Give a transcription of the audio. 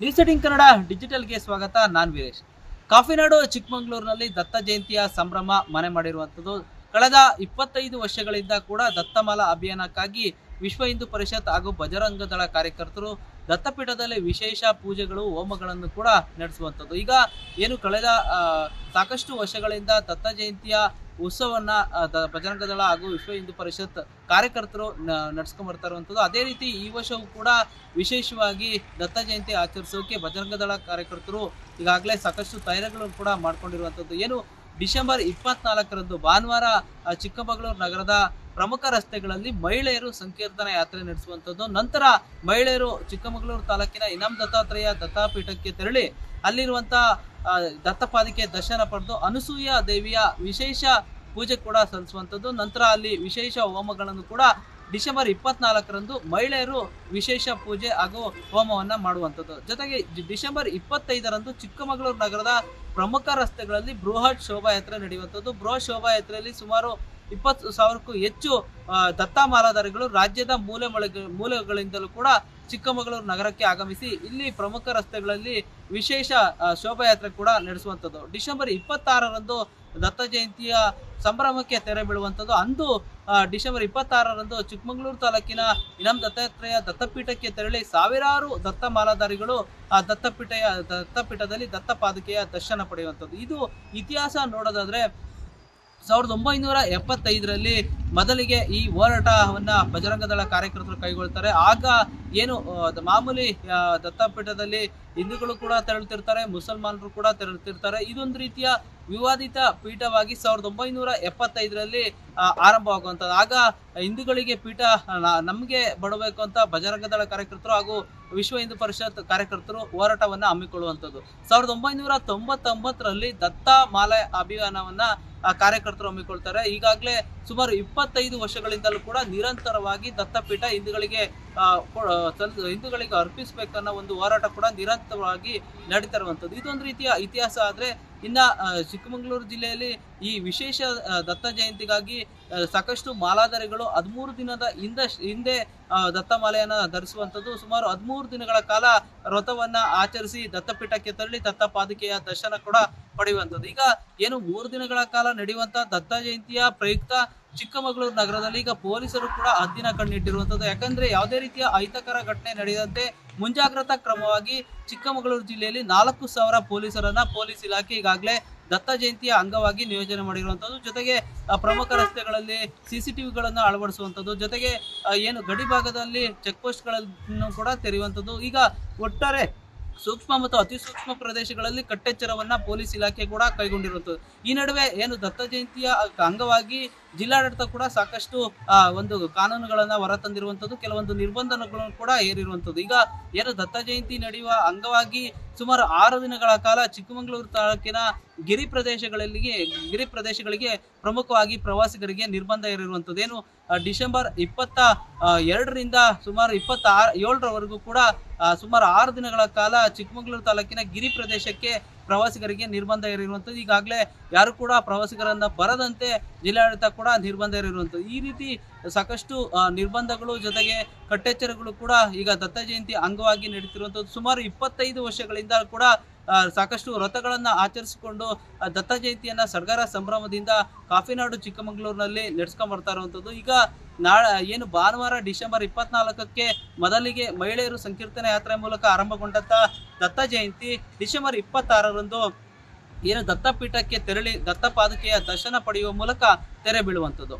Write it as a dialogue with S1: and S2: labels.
S1: News eighteen Kannada ಡಿಜಿಟಲ್ಗೆ ಸ್ವಾಗತ, ನಾನ್ ವೀರೇಶ್. ಕಾಫಿನಾಡು, ಚಿಕ್ಕಮಗಳೂರಿನಲ್ಲಿ ದತ್ತ ಜಯಂತಿಯ ಸಂಭ್ರಮ ಮನೆ ಮಾಡಿರುವಂಥದ್ದು. ಕಳೆದ ಇಪ್ಪತ್ತೈದು ವರ್ಷಗಳಿಂದ ಕೂಡ ದತ್ತಮಾಲಾ ಅಭಿಯಾನಕ್ಕಾಗಿ ವಿಶ್ವ ಹಿಂದೂ ಪರಿಷತ್ ಹಾಗೂ ಬಜರಂಗ ದಳ ಕಾರ್ಯಕರ್ತರು ದತ್ತಪೀಠದಲ್ಲಿ ವಿಶೇಷ ಪೂಜೆಗಳು, ಹೋಮಗಳನ್ನು ಕೂಡ ನಡೆಸುವಂಥದ್ದು. ಈಗ ಏನು ಕಳೆದ ಸಾಕಷ್ಟು ವರ್ಷಗಳಿಂದ ದತ್ತ ಜಯಂತಿಯ ಉತ್ಸವವನ್ನ ಬಜರಂಗ ದಳ ಹಾಗೂ ವಿಶ್ವ ಹಿಂದೂ ಪರಿಷತ್ ಕಾರ್ಯಕರ್ತರು ನಡ್ಸ್ಕೊಂಡ್ ಬರ್ತಾ ಇರುವಂಥದ್ದು. ಅದೇ ರೀತಿ ಈ ವರ್ಷವೂ ಕೂಡ ವಿಶೇಷವಾಗಿ ದತ್ತ ಜಯಂತಿ ಆಚರಿಸೋಕೆ ಬಜರಂಗ ದಳ ಕಾರ್ಯಕರ್ತರು ಈಗಾಗಲೇ ಸಾಕಷ್ಟು ತಯಾರಿಗಳನ್ನು ಕೂಡ ಮಾಡ್ಕೊಂಡಿರುವಂಥದ್ದು. ಏನು ಡಿಸೆಂಬರ್ ಇಪ್ಪತ್ನಾಲ್ಕರಂದು ಭಾನುವಾರ ಚಿಕ್ಕಮಗಳೂರು ನಗರದ ಪ್ರಮುಖ ರಸ್ತೆಗಳಲ್ಲಿ ಮಹಿಳೆಯರು ಸಂಕೀರ್ತನ ಯಾತ್ರೆ ನಡೆಸುವಂಥದ್ದು. ನಂತರ ಮಹಿಳೆಯರು ಚಿಕ್ಕಮಗಳೂರು ತಾಲೂಕಿನ ಇನಾಮ್ ದತ್ತಾತ್ರೇಯ ದತ್ತಾಪೀಠಕ್ಕೆ ತೆರಳಿ ಅಲ್ಲಿರುವಂತಹ ದತ್ತಪಾದಿಕೆ ದರ್ಶನ ಪಡೆದು ಅನಸೂಯ ದೇವಿಯ ವಿಶೇಷ ಪೂಜೆ ಕೂಡ ಸಲ್ಲಿಸುವಂಥದ್ದು. ನಂತರ ಅಲ್ಲಿ ವಿಶೇಷ ಹೋಮಗಳನ್ನು ಕೂಡ ಡಿಸೆಂಬರ್ ಇಪ್ಪತ್ನಾಲ್ಕರಂದು ಮಹಿಳೆಯರು ವಿಶೇಷ ಪೂಜೆ ಹಾಗೂ ಹೋಮವನ್ನು ಮಾಡುವಂಥದ್ದು. ಜೊತೆಗೆ ಡಿಸೆಂಬರ್ ಇಪ್ಪತ್ತೈದರಂದು ಚಿಕ್ಕಮಗಳೂರು ನಗರದ ಪ್ರಮುಖ ರಸ್ತೆಗಳಲ್ಲಿ ಬೃಹತ್ ಶೋಭಾಯಾತ್ರೆ ನಡೆಯುವಂಥದ್ದು. ಬೃಹತ್ ಶೋಭಾಯಾತ್ರೆಯಲ್ಲಿ ಸುಮಾರು ಇಪ್ಪತ್ತು ಸಾವಿರಕ್ಕೂ ಹೆಚ್ಚು ದತ್ತಮಾಲಾಧಾರಿಗಳು ದತ್ತ ಮಾಲಾಧಾರಿಗಳು ರಾಜ್ಯದ ಮೂಲೆ ಮೂಲಗಳಿಂದಲೂ ಮೂಲೆಗಳಿಂದಲೂ ಕೂಡ ಚಿಕ್ಕಮಗಳೂರು ನಗರಕ್ಕೆ ಆಗಮಿಸಿ ಇಲ್ಲಿ ಪ್ರಮುಖ ರಸ್ತೆಗಳಲ್ಲಿ ವಿಶೇಷ ಶೋಭಾಯಾತ್ರೆ ಕೂಡ ನಡೆಸುವಂಥದ್ದು. ಡಿಸೆಂಬರ್ ಇಪ್ಪತ್ತಾರರಂದು ದತ್ತ ಜಯಂತಿಯ ಸಂಭ್ರಮಕ್ಕೆ ತೆರೆ ಬೀಳುವಂಥದ್ದು. ಅಂದು ಡಿಸೆಂಬರ್ ಇಪ್ಪತ್ತಾರರಂದು ಚಿಕ್ಕಮಗಳೂರು ತಾಲೂಕಿನ ಇನಂ ದತ್ತಾತ್ರೇಯ ದತ್ತಪೀಠಕ್ಕೆ ತೆರಳಿ ಸಾವಿರಾರು ದತ್ತ ಮಾಲಾಧಾರಿಗಳು, ಆ, ದತ್ತಪೀಠೆಯ, ದತ್ತಪೀಠದಲ್ಲಿ ದತ್ತ ಪಾದುಕೆಯ ದರ್ಶನ ಪಡೆಯುವಂಥದ್ದು. ಇದು ಇತಿಹಾಸ ನೋಡೋದಾದ್ರೆ ಸಾವಿರದ ಒಂಬೈನೂರ ಎಪ್ಪತ್ತೈದರಲ್ಲಿ ಮೊದಲಿಗೆ ಈ ಹೋರಾಟವನ್ನ ಬಜರಂಗದಳ ಕಾರ್ಯಕರ್ತರು ಕೈಗೊಳ್ತಾರೆ. ಆಗ ಏನು ಮಾಮೂಲಿ ದತ್ತಪೀಠದಲ್ಲಿ ಹಿಂದೂಗಳು ಕೂಡ ತೆರಳುತ್ತಿರ್ತಾರೆ, ಮುಸಲ್ಮಾನರು ಕೂಡ ತೆರಳುತ್ತಿರ್ತಾರೆ. ಇದೊಂದು ರೀತಿಯ ವಿವಾದಿತ ಪೀಠವಾಗಿ ಸಾವಿರದ ಒಂಬೈನೂರ ಎಪ್ಪತ್ತೈದರಲ್ಲಿ ಆರಂಭವಾಗುವಂಥದ್ದು. ಆಗ ಹಿಂದೂಗಳಿಗೆ ಪೀಠ ನಮಗೆ ಬಡಬೇಕು ಅಂತ ಬಜರಂಗದಳ ಕಾರ್ಯಕರ್ತರು ಹಾಗೂ ವಿಶ್ವ ಹಿಂದೂ ಪರಿಷತ್ ಕಾರ್ಯಕರ್ತರು ಹೋರಾಟವನ್ನು ಹಮ್ಮಿಕೊಳ್ಳುವಂಥದ್ದು. ಸಾವಿರದ ಒಂಬೈನೂರ ತೊಂಬತ್ತೊಂಬತ್ತರಲ್ಲಿ ದತ್ತ ಮಾಲೆ ಅಭಿಯಾನವನ್ನು ಕಾರ್ಯಕರ್ತರು ಹಮ್ಮಿಕೊಳ್ತಾರೆ. ಈಗಾಗಲೇ ಸುಮಾರು ಇಪ್ಪತ್ತೈದು ವರ್ಷಗಳಿಂದಲೂ ಕೂಡ ನಿರಂತರವಾಗಿ ದತ್ತಪೀಠ ಹಿಂದೂಗಳಿಗೆ ಹಿಂದೂಗಳಿಗೆ ಅರ್ಪಿಸಬೇಕನ್ನೋ ಒಂದು ಹೋರಾಟ ಕೂಡ ನಿರಂತರವಾಗಿ ನಡೀತಾ ಇರುವಂಥದ್ದು ಇದೊಂದು ರೀತಿಯ ಇತಿಹಾಸ ಆದರೆ ಇನ್ನ ಚಿಕ್ಕಮಗಳೂರು ಜಿಲ್ಲೆಯಲ್ಲಿ ಈ ವಿಶೇಷ ದತ್ತ ಜಯಂತಿಗಾಗಿ ಸಾಕಷ್ಟು ಮಾಲಾಧಾರಿಗಳು ಹದಿಮೂರು ದಿನದ ಹಿಂದ, ಹಿಂದೆ ದತ್ತಮಾಲೆಯನ್ನು ದತ್ತಮಾಲೆಯನ್ನ ಧರಿಸುವಂಥದ್ದು. ಸುಮಾರು ಹದಿಮೂರು ದಿನಗಳ ಕಾಲ ವ್ರತವನ್ನ ಆಚರಿಸಿ ದತ್ತಪೀಠಕ್ಕೆ ತೆರಳಿ ದತ್ತ ಪಾದುಕೆಯ ದರ್ಶನ ಕೂಡ ಪಡೆಯುವಂಥದ್ದು. ಈಗ ಏನು ಮೂರು ದಿನಗಳ ಕಾಲ ನಡೆಯುವಂಥ ದತ್ತ ಜಯಂತಿಯ ಪ್ರಯುಕ್ತ ಚಿಕ್ಕಮಗಳೂರು ನಗರದಲ್ಲಿ ಈಗ ಪೊಲೀಸರು ಕೂಡ ಹದ್ದಿನ ಕಣ್ಣಿಟ್ಟಿರುವಂಥದ್ದು. ಯಾಕಂದ್ರೆ ಯಾವುದೇ ರೀತಿಯ ಅಹಿತಕರ ಘಟನೆ ನಡೆಯದಂತೆ ಮುಂಜಾಗ್ರತಾ ಕ್ರಮವಾಗಿ ಚಿಕ್ಕಮಗಳೂರು ಜಿಲ್ಲೆಯಲ್ಲಿ ನಾಲ್ಕು ಸಾವಿರ ಪೊಲೀಸರನ್ನ ಪೊಲೀಸ್ ಇಲಾಖೆ ಈಗಾಗಲೇ ದತ್ತ ಜಯಂತಿಯ ಅಂಗವಾಗಿ ನಿಯೋಜನೆ ಮಾಡಿರುವಂಥದ್ದು. ಜೊತೆಗೆ ಪ್ರಮುಖ ರಸ್ತೆಗಳಲ್ಲಿ ಸಿಸಿಟಿವಿಗಳನ್ನು ಅಳವಡಿಸುವಂಥದ್ದು. ಜೊತೆಗೆ ಏನು ಗಡಿ ಭಾಗದಲ್ಲಿ ಚೆಕ್ ಪೋಸ್ಟ್ಗಳನ್ನು ಕೂಡ ತೆರೆಯುವಂಥದ್ದು. ಈಗ ಒಟ್ಟಾರೆ ಸೂಕ್ಷ್ಮ ಮತ್ತು ಅತಿ ಸೂಕ್ಷ್ಮ ಪ್ರದೇಶಗಳಲ್ಲಿ ಕಟ್ಟೆಚ್ಚರವನ್ನ ಪೊಲೀಸ್ ಇಲಾಖೆ ಕೂಡ ಕೈಗೊಂಡಿರುವಂತದ್ದು ಈ ನಡುವೆ ಏನು ದತ್ತ ಜಯಂತಿಯ ಅಂಗವಾಗಿ ಜಿಲ್ಲಾಡಳಿತ ಕೂಡ ಸಾಕಷ್ಟು ಒಂದು ಕಾನೂನುಗಳನ್ನ ಹೊರತಂದಿರುವಂಥದ್ದು, ಕೆಲವೊಂದು ನಿರ್ಬಂಧಗಳನ್ನು ಕೂಡ ಏರಿರುವಂತದ್ದು ಈಗ ಏನು ದತ್ತ ಜಯಂತಿ ನಡೆಯುವ ಅಂಗವಾಗಿ ಸುಮಾರು ಆರು ದಿನಗಳ ಕಾಲ ಚಿಕ್ಕಮಗಳೂರು ತಾಲೂಕಿನ ಗಿರಿ ಪ್ರದೇಶಗಳಲ್ಲಿ ಗಿರಿ ಪ್ರದೇಶಗಳಿಗೆ ಪ್ರಮುಖವಾಗಿ ಪ್ರವಾಸಿಗರಿಗೆ ನಿರ್ಬಂಧ ಇರುವಂಥದ್ದೇನು ಡಿಸೆಂಬರ್ ಇಪ್ಪತ್ತ ಎರಡರಿಂದ ಸುಮಾರು ಇಪ್ಪತ್ತ ಏಳರವರೆಗೂ ಕೂಡ ಸುಮಾರು ಆರು ದಿನಗಳ ಕಾಲ ಚಿಕ್ಕಮಗಳೂರು ತಾಲೂಕಿನ ಗಿರಿ ಪ್ರದೇಶಕ್ಕೆ ಪ್ರವಾಸಿಗರಿಗೆ ನಿರ್ಬಂಧ ಇರುವಂಥದ್ದು ಈಗಾಗಲೇ ಯಾರು ಕೂಡ ಪ್ರವಾಸಿಗರನ್ನು ಬರದಂತೆ ಜಿಲ್ಲಾಡಳಿತ ಕೂಡ ನಿರ್ಬಂಧ ಇರುವಂಥದ್ದು ಈ ರೀತಿ ಸಾಕಷ್ಟು ನಿರ್ಬಂಧಗಳು ಜೊತೆಗೆ ಕಟ್ಟೆಚ್ಚರಗಳು ಕೂಡ ಈಗ ದತ್ತ ಜಯಂತಿ ಅಂಗವಾಗಿ ನಡೀತಿರುವಂಥದ್ದು. ಸುಮಾರು ಇಪ್ಪತ್ತೈದು ವರ್ಷಗಳಿಂದ ಕೂಡ ಸಾಕಷ್ಟು ವ್ರತಗಳನ್ನು ಆಚರಿಸಿಕೊಂಡು ದತ್ತ ಜಯಂತಿಯನ್ನು ಸಡಗರ ಸಂಭ್ರಮದಿಂದ ಕಾಫಿನಾಡು ಚಿಕ್ಕಮಗಳೂರಿನಲ್ಲಿ ನಡೆಸ್ಕೊಂಡ್ ಬರ್ತಾ ಇರುವಂಥದ್ದು. ಈಗ ನಾಳೆ, ಏನು ಭಾನುವಾರ ಡಿಸೆಂಬರ್ ಇಪ್ಪತ್ನಾಲ್ಕಕ್ಕೆ ಮೊದಲಿಗೆ ಮಹಿಳೆಯರು ಸಂಕೀರ್ತನೆ ಯಾತ್ರೆ ಮೂಲಕ ಆರಂಭಗೊಂಡಂಥ ದತ್ತ ಜಯಂತಿ ಡಿಸೆಂಬರ್ ಇಪ್ಪತ್ತಾರರಂದು ಏನು ದತ್ತಪೀಠಕ್ಕೆ ತೆರಳಿ ದತ್ತ ಪಾದಕೆಯ ದರ್ಶನ ಪಡೆಯುವ ಮೂಲಕ ತೆರೆ ಬೀಳುವಂಥದ್ದು.